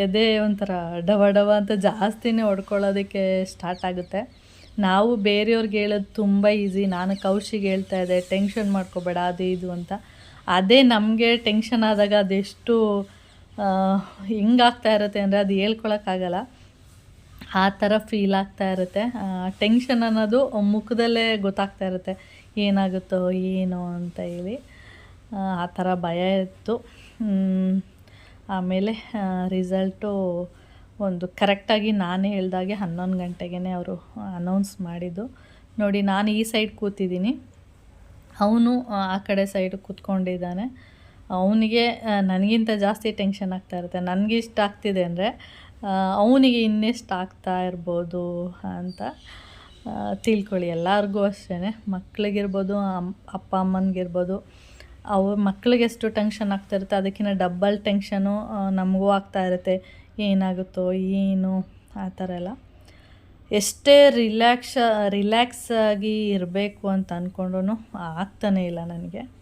Speaker 1: ಎದೆ ಒಂಥರ ಡವ ಡವ ಅಂತ ಜಾಸ್ತಿನೇ ಹೊಡ್ಕೊಳ್ಳೋದಕ್ಕೆ ಸ್ಟಾರ್ಟ್ ಆಗುತ್ತೆ. ನಾವು ಬೇರೆಯವ್ರಿಗೆ ಹೇಳೋದು ತುಂಬ ಈಸಿ ನಾನು ಕೌಶಿಗೆ ಹೇಳ್ತಾ ಇದ್ದೆ ಟೆನ್ಷನ್ ಮಾಡ್ಕೋಬೇಡ, ಅದು ಇದು ಅಂತ. ಅದೇ ನಮಗೆ ಟೆನ್ಷನ್ ಆದಾಗ ಅದೆಷ್ಟು ಹಿಂಗಾಗ್ತಾ ಇರುತ್ತೆ ಅಂದರೆ ಅದು ಹೇಳ್ಕೊಳಕ್ಕಾಗಲ್ಲ ಆ ಥರ ಫೀಲ್ ಆಗ್ತಾ ಇರುತ್ತೆ. ಟೆನ್ಷನ್ ಅನ್ನೋದು ಮುಖದಲ್ಲೇ ಗೊತ್ತಾಗ್ತಾ ಇರುತ್ತೆ, ಏನಾಗುತ್ತೋ ಏನೋ ಅಂತ ಹೇಳಿ. ಆ, ಥರ ಭಯ ಇತ್ತು. ಆಮೇಲೆ ರಿಸಲ್ಟು ಒಂದು ಕರೆಕ್ಟಾಗಿ ನಾನೇ ಹೇಳ್ದಾಗೆ ಹನ್ನೊಂದು ಗಂಟೆಗೆ ಅವರು ಅನೌನ್ಸ್ ಮಾಡಿದ್ದು. ನೋಡಿ ನಾನು ಈ ಸೈಡ್ ಕೂತಿದ್ದೀನಿ. ಅವನು ಆ ಕಡೆ ಸೈಡ್ ಕೂತ್ಕೊಂಡಿದ್ದಾನೆ ಅವನಿಗೆ ನನಗಿಂತ ಜಾಸ್ತಿ ಟೆನ್ಷನ್ ಆಗ್ತಾ ಇರುತ್ತೆ. ನನಗೆ ಇಷ್ಟ ಆಗ್ತಿದೆ ಅಂದರೆ ಅವನಿಗೆ ಇನ್ನೆಷ್ಟು ಆಗ್ತಾ ಇರ್ಬೋದು ಅಂತ ತಿಳ್ಕೊಳ್ಳಿ. ಎಲ್ಲರಿಗೂ ಅಷ್ಟೇ ಮಕ್ಳಿಗಿರ್ಬೋದು ಅಪ್ಪ ಅಮ್ಮನಿಗಿರ್ಬೋದು ಅವ್ರ ಮಕ್ಳಿಗೆ ಎಷ್ಟು ಟೆನ್ಷನ್ ಆಗ್ತಾ ಇರುತ್ತೆ ಅದಕ್ಕಿಂತ ಡಬ್ಬಲ್ ಟೆನ್ಷನು ನಮಗೂ ಆಗ್ತಾ ಇರುತ್ತೆ. ಏನಾಗುತ್ತೋ, ಏನು, ಆ ಥರ ಎಲ್ಲ. ಎಷ್ಟೇ ರಿಲ್ಯಾಕ್ಸ್ ರಿಲ್ಯಾಕ್ಸ್ ಆಗಿ ಇರಬೇಕು ಅಂತ ಅಂದ್ಕೊಂಡ್ರು ಆಗ್ತಾನೇ ಇಲ್ಲ ನನಗೆ.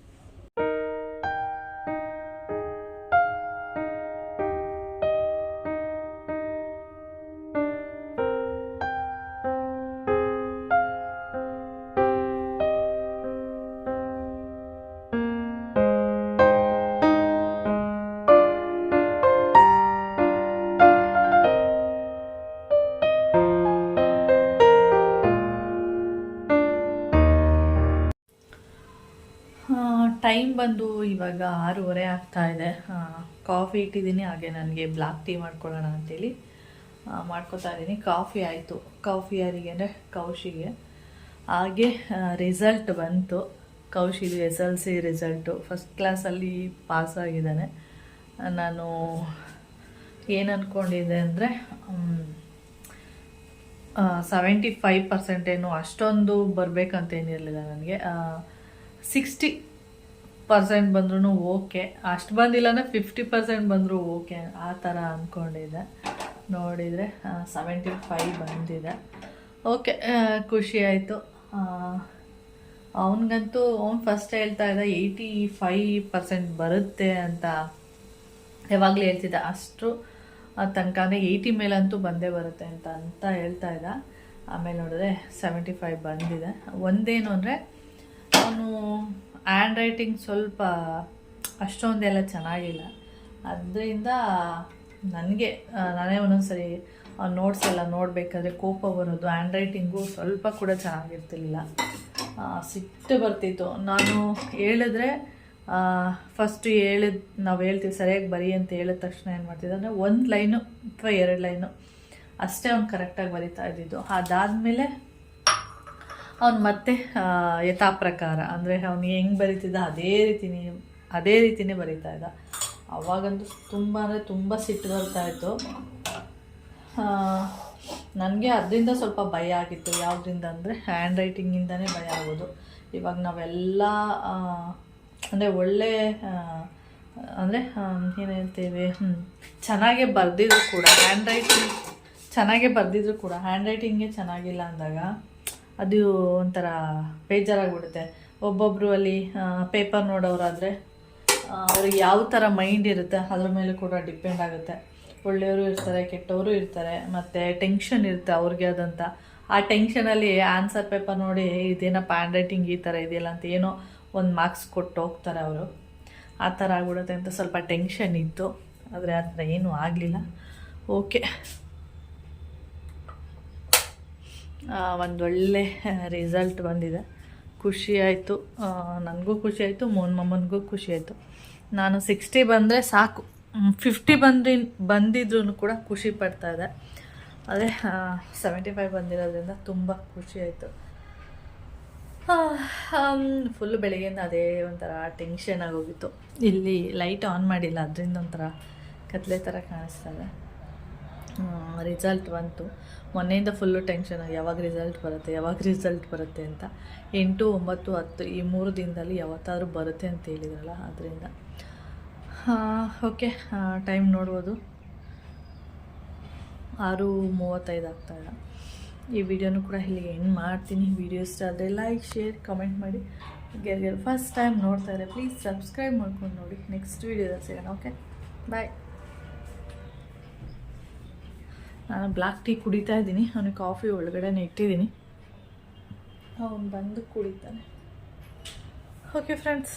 Speaker 1: ಟೈಮ್ ಬಂದು ಇವಾಗ ಆರೂವರೆ ಆಗ್ತಾ ಇದೆ. ಕಾಫಿ ಇಟ್ಟಿದ್ದೀನಿ, ಹಾಗೆ ನನಗೆ ಬ್ಲ್ಯಾಕ್ ಟೀ ಮಾಡ್ಕೊಳ್ಳೋಣ ಅಂತೇಳಿ. ಮಾಡ್ಕೊತಾ ಇದ್ದೀನಿ. ಕಾಫಿ ಆಯಿತು. ಕಾಫಿ ಯಾರಿಗೆ ಅಂದರೆ ಕೌಶಿಗೆ. ಹಾಗೆ ರಿಸಲ್ಟ್ ಬಂತು. ಕೌಶಿದು S L C result first ಕ್ಲಾಸಲ್ಲಿ ಪಾಸ್ ಆಗಿದ್ದಾನೆ. ನಾನು ಏನು ಅಂದ್ಕೊಂಡಿದ್ದೆ ಅಂದರೆ ಸೆವೆಂಟಿ ಫೈವ್ ಪರ್ಸೆಂಟ್ ಏನು ಅಷ್ಟೊಂದು ಬರಬೇಕಂತೇನಿರಲಿಲ್ಲ ನನಗೆ. ಸಿಕ್ಸ್ಟಿ ಪರ್ಸೆಂಟ್ ಬಂದ್ರೂ ಓಕೆ. ಅಷ್ಟು ಬಂದಿಲ್ಲ ಅಂದರೆ ಫಿಫ್ಟಿ ಪರ್ಸೆಂಟ್ ಬಂದರೂ ಓಕೆ. ಆ ಥರ ಅಂದ್ಕೊಂಡಿದ್ದೆ ನೋಡಿದರೆ ಸೆವೆಂಟಿ ಫೈವ್ ಬಂದಿದೆ. ಓಕೆ ಖುಷಿ ಆಯಿತು. ಅವನಿಗಂತೂ, ಅವ್ನು ಫಸ್ಟ್ ಹೇಳ್ತಾ ಇದ್ದ ಏಯ್ಟಿ ಫೈ ಪರ್ಸೆಂಟ್ ಬರುತ್ತೆ ಅಂತ ಯಾವಾಗಲೂ ಹೇಳ್ತಿದ್ದ. ಅಷ್ಟು ತನಕ ಅಂದರೆ ಏಯ್ಟಿ ಮೇಲಂತೂ ಬಂದೇ ಬರುತ್ತೆ ಅಂತ ಅಂತ ಹೇಳ್ತಾ ಇದ್ದ. ಆಮೇಲೆ ನೋಡಿದ್ರೆ ಸೆವೆಂಟಿ ಫೈವ್ ಬಂದಿದೆ. ಒಂದೇನು ಅಂದರೆ, ಅವನು ಹ್ಯಾಂಡ್ ರೈಟಿಂಗ್ ಸ್ವಲ್ಪ ಅಷ್ಟೊಂದೆಲ್ಲ ಚೆನ್ನಾಗಿಲ್ಲ. ಅದರಿಂದ ನನಗೆ ನಾನೇ ಒಂದೊಂದು ಸರಿ ನೋಟ್ಸ್ ಎಲ್ಲ ನೋಡಬೇಕಾದ್ರೆ ಕೋಪ ಬರೋದು ಹ್ಯಾಂಡ್ ರೈಟಿಂಗು ಸ್ವಲ್ಪ ಕೂಡ ಚೆನ್ನಾಗಿರ್ತಿರ್ಲಿಲ್ಲ. ಸಿಟ್ಟು ಬರ್ತಿತ್ತು. ನಾನು ಹೇಳಿದ್ರೆ ಫಸ್ಟು ಹೇಳಿದ, ನಾವು ಹೇಳ್ತೀವಿ ಸರಿಯಾಗಿ ಬರಿ ಅಂತ ಹೇಳಿದ ತಕ್ಷಣ ಏನು ಮಾಡ್ತಿದ್ದೆ ಅಂದರೆ ಒಂದು ಲೈನು ಅಥವಾ ಎರಡು ಲೈನು ಅಷ್ಟೇ ಅವ್ನು ಕರೆಕ್ಟಾಗಿ ಬರಿತಾ ಇದ್ದಿದ್ದು. ಅದಾದಮೇಲೆ ಅವ್ನು ಮತ್ತೆ ಯಥಾಪ್ರಕಾರ. ಯಥಾ ಪ್ರಕಾರ ಅಂದರೆ ಅವನು ಹೆಂಗೆ ಬರಿತಿದ್ದ ಅದೇ ರೀತಿನೇ ಅದೇ ರೀತಿನೇ ಬರಿತಾ ಇದ್ದ. ಅವಾಗಂತೂ ತುಂಬ ಅಂದರೆ ತುಂಬ ಸಿಟ್ಟು ಬರ್ತಾ ಇತ್ತು. ನನಗೆ ಅದರಿಂದ ಸ್ವಲ್ಪ ಭಯ ಆಗಿತ್ತು. ಯಾವುದರಿಂದ ಅಂದರೆ ಹ್ಯಾಂಡ್ ರೈಟಿಂಗಿಂದನೇ ಭಯ ಆಗೋದು. ಇವಾಗ ನಾವೆಲ್ಲ ಅಂದರೆ ಒಳ್ಳೆ ಅಂದರೆ ಏನು ಹೇಳ್ತೇವೆ ಚೆನ್ನಾಗೇ ಬರೆದಿದ್ರು ಕೂಡ ಹ್ಯಾಂಡ್ ರೈಟಿಂಗ್ ಚೆನ್ನಾಗೇ ಬರೆದಿದ್ರು ಕೂಡ ಹ್ಯಾಂಡ್ ರೈಟಿಂಗೇ ಚೆನ್ನಾಗಿಲ್ಲ ಅಂದಾಗ ಅದು ಒಂಥರ ಬೇಜಾರಾಗ್ಬಿಡುತ್ತೆ. ಒಬ್ಬೊಬ್ಬರು ಅಲ್ಲಿ ಪೇಪರ್ ನೋಡೋರಾದರೆ ಅವ್ರಿಗೆ ಯಾವ ಥರ ಮೈಂಡ್ ಇರುತ್ತೆ, ಅದ್ರ ಮೇಲೆ ಕೂಡ ಡಿಪೆಂಡ್ ಆಗುತ್ತೆ. ಒಳ್ಳೆಯವರು ಇರ್ತಾರೆ, ಕೆಟ್ಟವರು ಇರ್ತಾರೆ, ಮತ್ತು ಟೆನ್ಷನ್ ಇರುತ್ತೆ ಅವ್ರಿಗೆ ಆದಂಥ ಆ ಟೆನ್ಷನಲ್ಲಿ ಆನ್ಸರ್ ಪೇಪರ್ ನೋಡಿ, ಇದೇನಪ್ಪ ಹ್ಯಾಂಡ್ ರೈಟಿಂಗ್ ಈ ಥರ ಇದೆಯಲ್ಲ ಅಂತ ಏನೋ ಒಂದು ಮಾರ್ಕ್ಸ್ ಕೊಟ್ಟು ಹೋಗ್ತಾರೆ ಅವರು. ಆ ಥರ ಆಗ್ಬಿಡುತ್ತೆ ಅಂತ ಸ್ವಲ್ಪ ಟೆನ್ಷನ್ ಇತ್ತು. ಆದರೆ ಆ ಥರ ಏನೂ ಆಗಲಿಲ್ಲ. ಓಕೆ ಒಂದೊಳ್ಳೆ ರಿಸಲ್ಟ್ ಬಂದಿದೆ. ಖುಷಿ ಆಯಿತು. ನನಗೂ ಖುಷಿ ಆಯಿತು, ಮೋನ್ ಮಮ್ಮನಿಗೂ ಖುಷಿ ಆಯಿತು. ನಾನು ಸಿಕ್ಸ್ಟಿ ಬಂದರೆ ಸಾಕು. ಫಿಫ್ಟಿ ಬಂದು ಬಂದಿದ್ರೂ ಕೂಡ ಖುಷಿ ಪಡ್ತಾ ಇದೆ. ಅದೇ ಸೆವೆಂಟಿ ಫೈವ್ ಬಂದಿರೋದ್ರಿಂದ ತುಂಬ ಖುಷಿ ಆಯಿತು. ಫುಲ್ ಬೆಳಗ್ಗೆಯಿಂದ ಅದೇ ಒಂಥರ ಟೆನ್ಷನ್ ಆಗೋಗಿತ್ತು. ಇಲ್ಲಿ ಲೈಟ್ ಆನ್ ಮಾಡಿಲ್ಲ, ಅದರಿಂದ ಒಂಥರ ಕತ್ಲೆ ಥರ ಕಾಣಿಸ್ತಾ ಇದೆ. ರಿಸಲ್ಟ್ ಬಂತು. ಮೊನ್ನೆಯಿಂದ ಫುಲ್ಲು ಟೆನ್ಷನ್ ಯಾವಾಗ ರಿಸಲ್ಟ್ ಬರುತ್ತೆ, ಯಾವಾಗ ರಿಸಲ್ಟ್ ಬರುತ್ತೆ ಅಂತ. ಎಂಟು, ಒಂಬತ್ತು, ಹತ್ತು, ಈ ಮೂರು ದಿನದಲ್ಲಿ ಯಾವತ್ತಾದರೂ ಬರುತ್ತೆ ಅಂತ ಹೇಳಿದ್ರಲ್ಲ ಅದರಿಂದ ಓಕೆ ಟೈಮ್ ನೋಡ್ಬೋದು. ಆರು ಮೂವತ್ತೈದು ಆಗ್ತಾಯಿಲ್ಲ ಈ ವಿಡಿಯೋನು ಕೂಡ ಇಲ್ಲಿಗೆ ಎಂಡ್ ಮಾಡ್ತೀನಿ. ವಿಡಿಯೋ ಇಷ್ಟ ಆದರೆ ಲೈಕ್ ಶೇರ್ ಕಮೆಂಟ್ ಮಾಡಿ. ಗೆಲ್ಗೆಲ್ ಫಸ್ಟ್ ಟೈಮ್ ನೋಡ್ತಾ ಇದ್ದಾರೆ ಪ್ಲೀಸ್ ಸಬ್ಸ್ಕ್ರೈಬ್ ಮಾಡ್ಕೊಂಡು ನೋಡಿ. ನೆಕ್ಸ್ಟ್ ವಿಡಿಯೋದಲ್ಲಿ ಸಿಗೋಣ ಓಕೆ ಬಾಯ್ ನಾನು ಬ್ಲ್ಯಾಕ್ ಟೀ ಕುಡಿತಾ ಇದ್ದೀನಿ. ಅವನಿಗೆ ಕಾಫಿ ಒಳಗಡೆನೇ ಇಟ್ಟಿದ್ದೀನಿ. ಅವನು ಬಂದು ಕುಡಿತಾನೆ. Okay friends